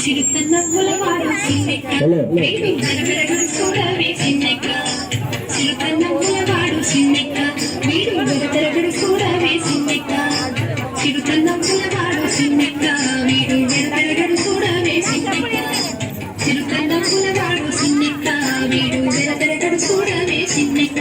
சிறுத்தன்ன உலவாடும் சின்னைக்கா. சிறுத்தன்ன உலவாடும் சின்னைக்கா. చిన్నెక్క.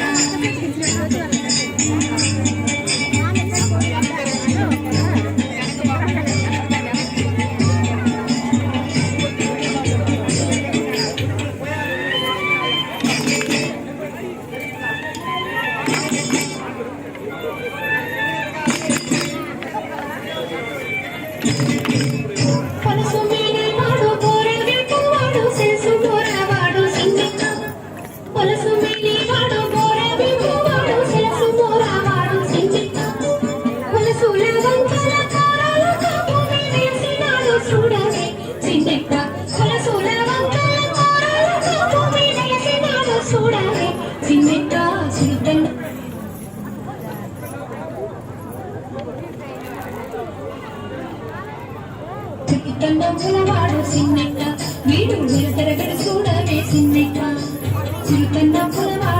చిరుతండవాడు సిన్నెట్ట వీడు నిరతరగడు చూడవే సిన్నెట్ట చిరుతండ పులవాడు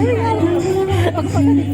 Pagpagalit.